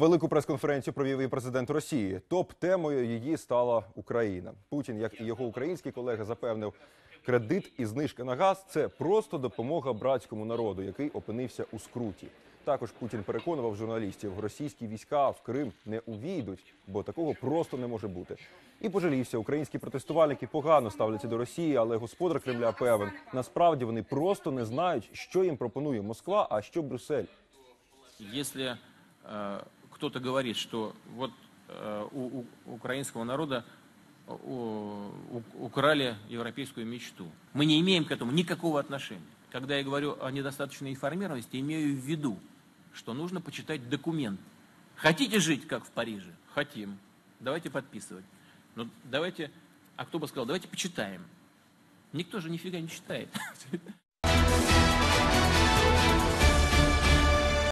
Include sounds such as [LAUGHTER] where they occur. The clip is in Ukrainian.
Велику прес-конференцію провів і президент Росії. Топ-темою її стала Україна. Путін, як і його українські колеги, запевнив, кредит і знижка на газ це просто допомога братському народу, який опинився у скруті. Також Путін переконував журналістів, російські війська в Крим не увійдуть, бо такого просто не може бути. І пожалівся, українські протестувальники погано ставляться до Росії, але господар Кремля певен, насправді вони просто не знають, що їм пропонує Москва, а що Брюссель. Если э, кто-то говорит, что вот э, у, у украинского народа э, у- у- украли европейскую мечту, мы не имеем к этому никакого отношения. Когда я говорю о недостаточной информированности, имею в виду, что нужно почитать документ. Хотите жить, как в Париже? Хотим. Давайте подписывать. Но давайте, а кто бы сказал, давайте почитаем. Никто же нифига не читает. [LAUGHS]